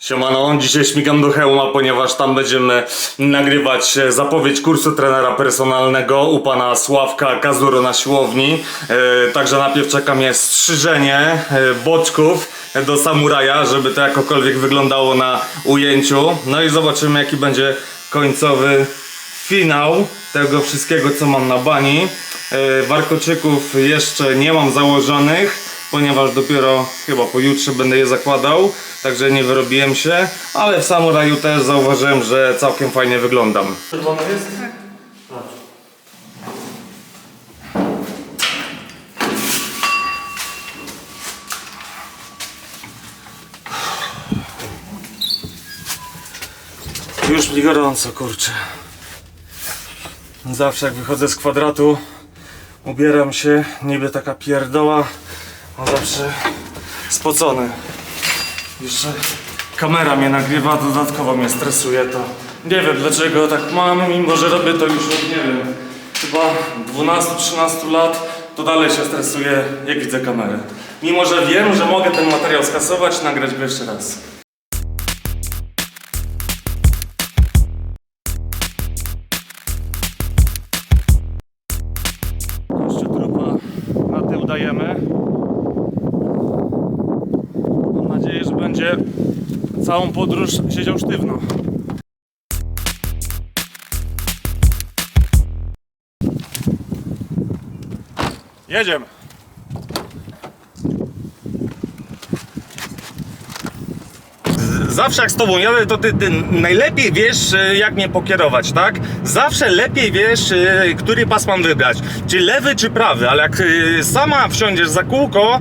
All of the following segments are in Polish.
Siemano, dzisiaj śmigam do Hełma, ponieważ tam będziemy nagrywać e, zapowiedź kursu trenera personalnego u pana Sławka Kazuro na siłowni. E, także najpierw czeka mnie strzyżenie e, boczków do samuraja, żeby to jakokolwiek wyglądało na ujęciu. No i zobaczymy jaki będzie końcowy finał tego wszystkiego co mam na bani. Warkoczyków jeszcze nie mam założonych ponieważ dopiero chyba pojutrze będę je zakładał, także nie wyrobiłem się, ale w samuraju też zauważyłem, że całkiem fajnie wyglądam. Czerwone jest? Już mi gorąco, kurczę. Zawsze jak wychodzę z kwadratu, ubieram się, niby taka pierdoła, a zawsze spocony. Jeszcze kamera mnie nagrywa, dodatkowo mnie stresuje to. Nie wiem dlaczego tak mam, mimo że robię to już od nie wiem, chyba 12-13 lat, to dalej się stresuję, jak widzę kamerę. Mimo że wiem, że mogę ten materiał skasować, nagrać go jeszcze raz. Jeszcze trupa na tył dajemy. Mam nadzieję, że będzie całą podróż siedział sztywno. Jedziemy. Zawsze jak z tobą jadę, to ty, ty najlepiej wiesz, e, jak mnie pokierować, tak? Zawsze lepiej wiesz, e, który pas mam wybrać. Czy lewy, czy prawy, ale jak e, sama wsiądziesz za kółko,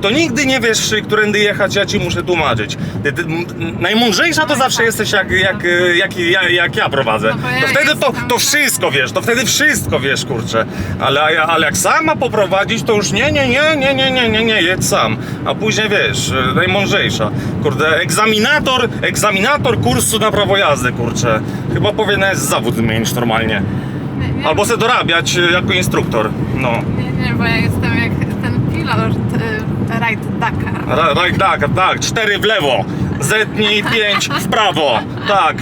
to nigdy nie wiesz, którędy jechać, ja ci muszę tłumaczyć. Ty, ty, najmądrzejsza to zawsze jesteś, jak, jak, jak, jak, jak ja prowadzę. No To wtedy to, to wszystko wiesz, to wtedy wszystko wiesz, kurczę. Ale, ale jak sama poprowadzić, to już nie, nie, nie, nie, nie, nie, nie, nie, jedź sam. A później wiesz, najmądrzejsza. Kurde, egzaminator, egzaminator kursu na prawo jazdy, kurczę. Chyba powinien zawód zmienić normalnie. Nie, nie, Albo se dorabiać e, jako instruktor. No. nie, nie, bo ja jestem jak ten pilot y, Ride Dakar. Ra- Tak, tak, tak, cztery w lewo, zetnij pięć w prawo, tak.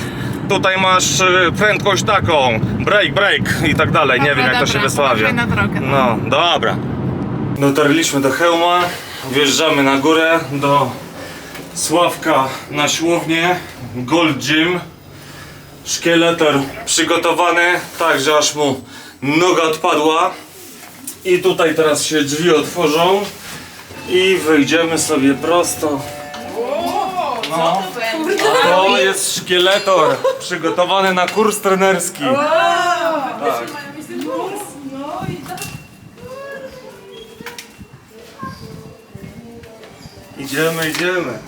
Tutaj masz e, prędkość taką, break, break i tak dalej, nie Dobra, wiem jak to się dobra, wysławia. uważaj na drogę. No, dobra. Dotarliśmy do Hełma, wjeżdżamy na górę do Sławka na siłownię, Gold Gym. Szkieletor przygotowany, tak że aż mu noga odpadła. I tutaj teraz się drzwi otworzą i wyjdziemy sobie prosto. No. To jest szkieletor przygotowany na kurs trenerski. Tak. Idziemy, idziemy.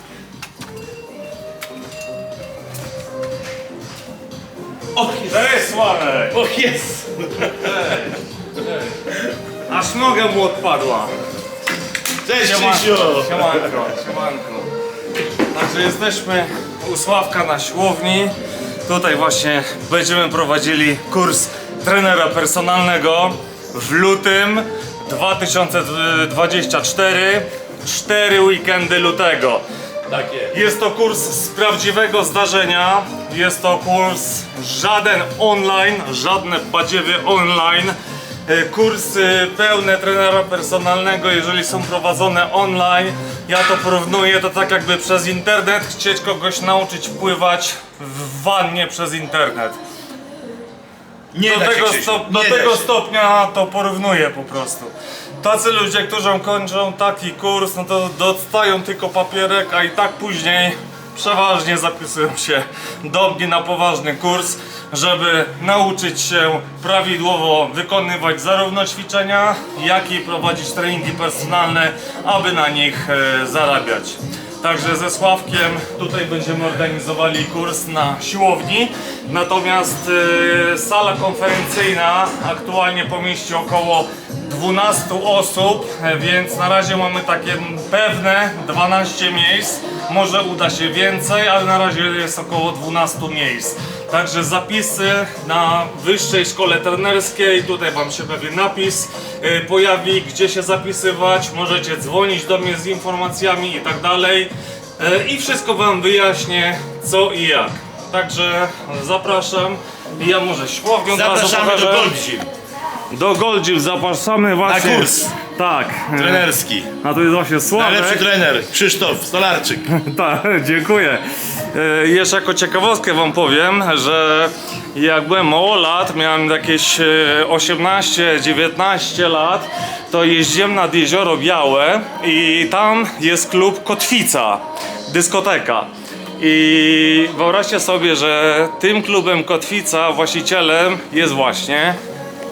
Och, Cześć Sławek! och jest! Aż noga mu odpadła. Cześć Siemanko, Krzysiu! siemanko, siemanko. Także jesteśmy u Sławka na siłowni. Tutaj właśnie będziemy prowadzili kurs trenera personalnego w lutym 2024. Cztery weekendy lutego. Tak jest. Jest to kurs z prawdziwego zdarzenia. Jest to kurs żaden online, żadne badziewie online. E, Kursy pełne trenera personalnego, jeżeli są prowadzone online, ja to porównuję to tak jakby przez internet chcieć kogoś nauczyć pływać w wannie przez internet. Nie Do da się, tego, Krzysiu, do nie da tego się. stopnia to porównuję po prostu. Tacy ludzie, którzy kończą taki kurs, no to dostają tylko papierek, a i tak później przeważnie zapisują się do mnie na poważny kurs, żeby nauczyć się prawidłowo wykonywać zarówno ćwiczenia, jak i prowadzić treningi personalne, aby na nich e, zarabiać. Także ze Sławkiem tutaj będziemy organizowali kurs na siłowni. Natomiast e, sala konferencyjna aktualnie pomieści około 12 osób, e, więc na razie mamy takie pewne 12 miejsc. Może uda się więcej, ale na razie jest około 12 miejsc. Także zapisy na wyższej szkole trenerskiej, tutaj Wam się pewien napis y, pojawi, gdzie się zapisywać, możecie dzwonić do mnie z informacjami i tak dalej. E, I wszystko wam wyjaśnię co i jak. Także zapraszam. Ja może razu Zapraszamy do. Goldgym. Do Goldziw zapraszamy właśnie. kurs. Tak. Trenerski. A to jest właśnie Sławek. Najlepszy trener. Krzysztof Stolarczyk. Tak, dziękuję. E, Jeszcze jako ciekawostkę wam powiem, że jak byłem mało lat, miałem jakieś e, 18-19 lat, to jeździłem nad Jezioro Białe i tam jest klub Kotwica, dyskoteka. I wyobraźcie sobie, że tym klubem Kotwica właścicielem jest właśnie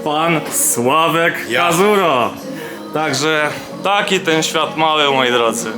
pan Sławek Ja. Kazura. Także taki ten świat mały, moi drodzy.